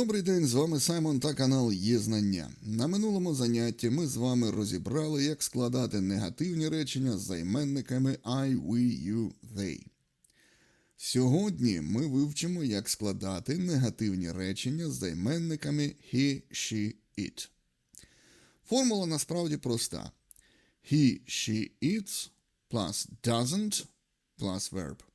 Добрий день, з вами Саймон та канал Є Знання. На минулому занятті ми з вами розібрали, як складати негативні речення з займенниками I, we, you, they. Сьогодні ми вивчимо, як складати негативні речення з займенниками he, she, it. Формула насправді проста: he, she, it plus doesn't plus verb.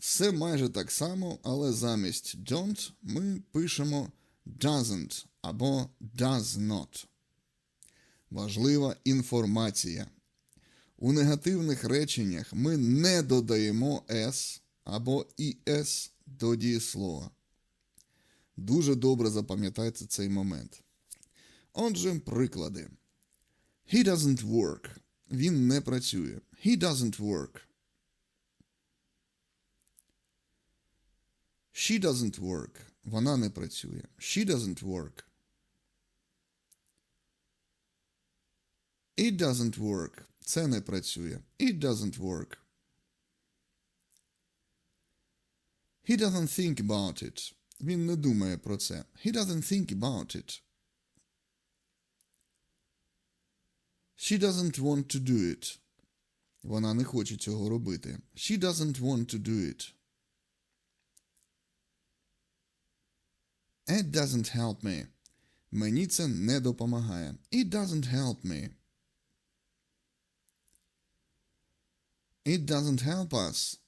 Все майже так само, але замість don't ми пишемо doesn't або does not. Важлива інформація. У негативних реченнях ми не додаємо s або es до дієслова. Дуже добре запам'ятайте цей момент. Отже, приклади. He doesn't work. Він не працює. He doesn't work. She doesn't work. Вона не працює. She doesn't work. It doesn't work. Це не працює. It doesn't work. He doesn't think about it. Він не думає про це. He doesn't think about it. She doesn't want to do it. Вона не хоче цього робити. She doesn't want to do it. It doesn't help me. Мені це не допомагає. It doesn't help me. It doesn't help us.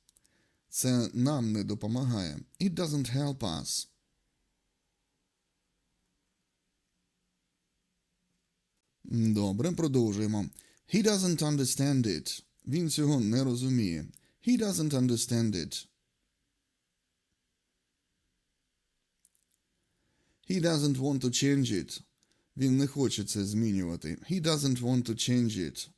Це нам не допомагає. It doesn't help us. Добре, продовжуємо. He doesn't understand it. Він цього не розуміє. He doesn't understand it. He doesn't want to change it. Він не хоче це змінювати. He doesn't want to change it.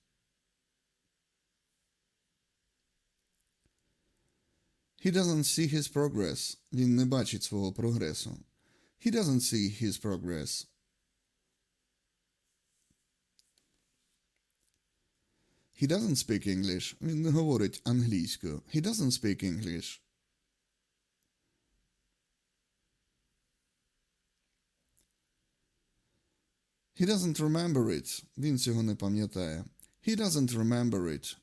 He doesn't see his progress. Він не бачить свого прогресу. He doesn't see his progress. He doesn't speak English. Він не говорить англійською. He doesn't speak English. He doesn't remember it. Він цього не пам'ятає. He doesn't remember it.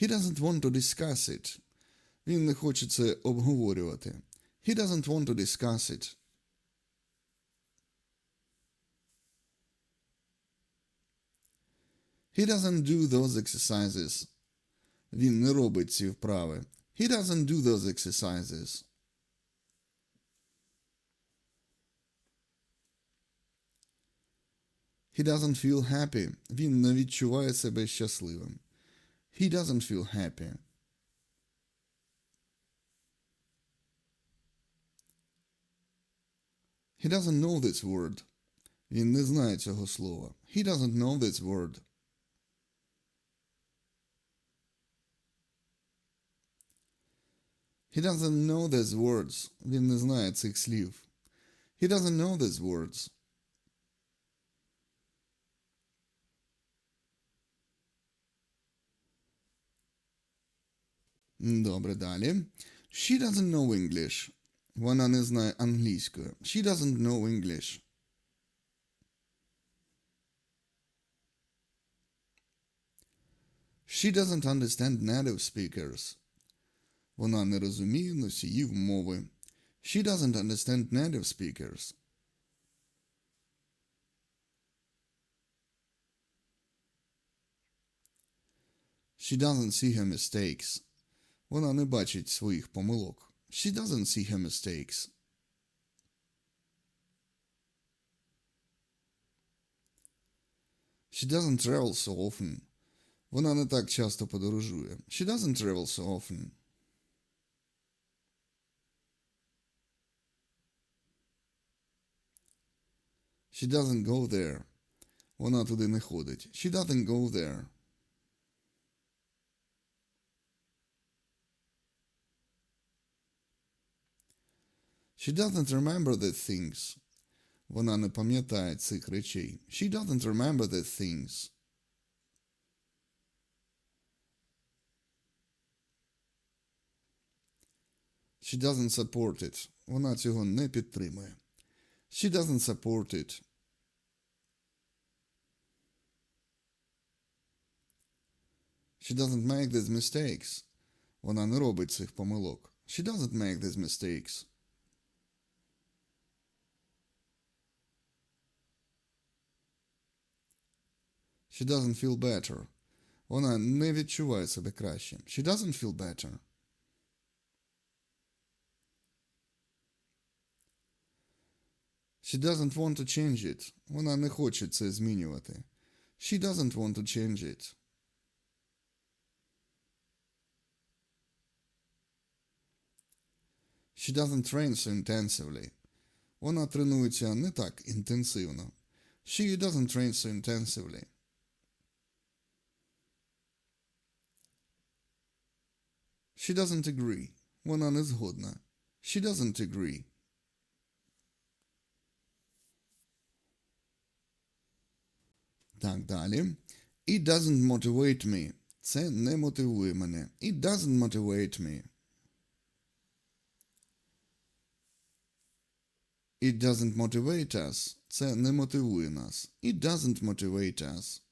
He doesn't want to discuss it. Він не хоче це обговорювати. He doesn't want to discuss it. He doesn't do those exercises. Він не робить ці вправи. He doesn't do those exercises. He doesn't feel happy. Він не відчуває себе щасливим. He doesn't feel happy. He doesn't know this word. Він не знає цього слова. He doesn't know this word. He doesn't know these words. Він не знає цих слів. He doesn't know these words. Добре, далі. She doesn't know English. Вона не знає англійської. She doesn't know English. She doesn't understand native speakers. Вона не розуміє носіїв мови. She doesn't understand native speakers. She doesn't see her mistakes. Вона не бачить своїх помилок. She doesn't see her mistakes. She doesn't travel so often. Вона не так часто подорожує. She doesn't travel so often. She doesn't go there. Вона туди не ходить. She doesn't go there. She doesn't remember the things. Вона не пам'ятає цих речей. She doesn't remember the things. She doesn't support it. Вона цього не підтримує. She doesn't support it. She doesn't make these mistakes. Вона не робить цих помилок. She doesn't make these mistakes. She doesn't feel better. Вона не відчуває себе краще. She doesn't feel better. She doesn't want to change it. Вона не хоче це змінювати. She doesn't want to change it. She doesn't train so intensively. Вона тренується не так інтенсивно. She doesn't train so intensively. She doesn't agree. Вона не згодна. She doesn't agree. Так, далі. It doesn't motivate me. Це не мотивує мене. It doesn't motivate me. It doesn't motivate us. Це не мотивує нас. It doesn't motivate us.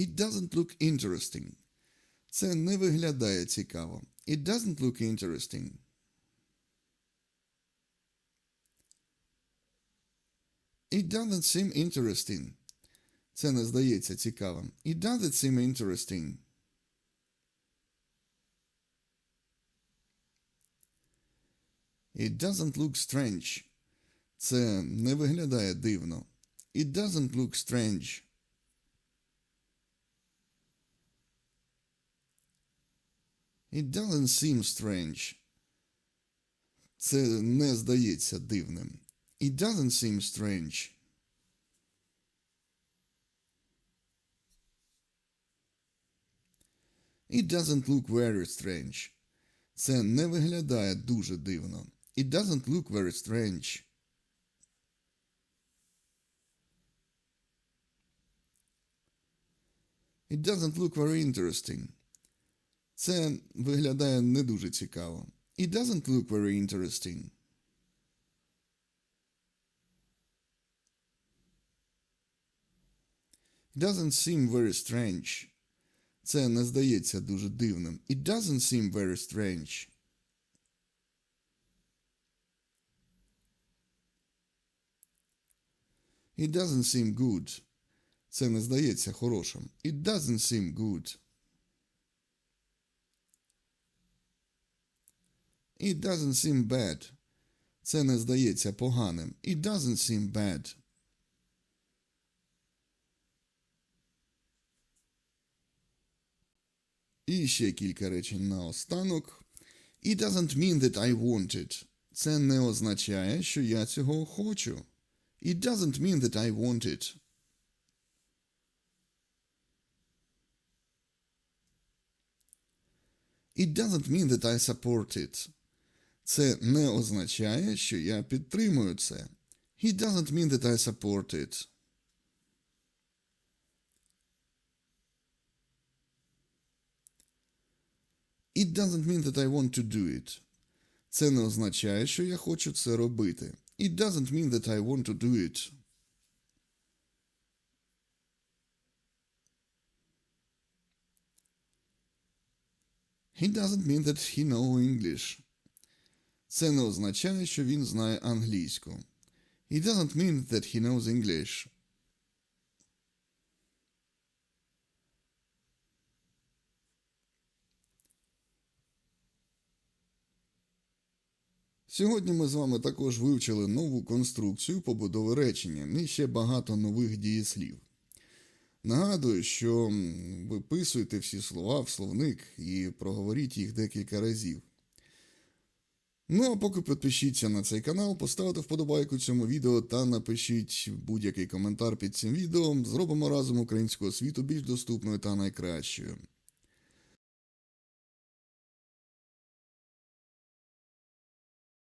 It doesn't look interesting. Це не виглядає цікаво. It doesn't look interesting. It doesn't seem interesting. Це не здається цікавим. It doesn't seem interesting. It doesn't look strange. Це не виглядає дивно. It doesn't look strange. It doesn't seem strange. Це не здається дивним. It doesn't seem strange. It doesn't look very strange. Це не виглядає дуже дивно. It doesn't look very strange. It doesn't look very interesting. Це виглядає не дуже цікаво. It doesn't look very interesting. It doesn't seem very strange. Це не здається дуже дивним. It doesn't seem very strange. It doesn't seem good. Це не здається хорошим. It doesn't seem good. It doesn't seem bad. Це не здається поганим. It doesn't seem bad. І ще кілька речень на останок. It doesn't mean that I want it. Це не означає, що я цього хочу. It doesn't mean that I want it. It doesn't mean that I support it. Це не означає, що я підтримую це. It doesn't mean that I support it. It doesn't mean that I want to do it. Це не означає, що я хочу це робити. It doesn't mean that I want to do it. He doesn't mean that he know English. Це не означає, що він знає англійську. It doesn't mean that he knows English. Сьогодні ми з вами також вивчили нову конструкцію побудови речення і ще багато нових дієслів. Нагадую, що виписуйте всі слова в словник і проговоріть їх декілька разів. Ну а поки підпишіться на цей канал, поставте вподобайку цьому відео та напишіть будь-який коментар під цим відео. Зробимо разом українську освіту більш доступною та найкращою.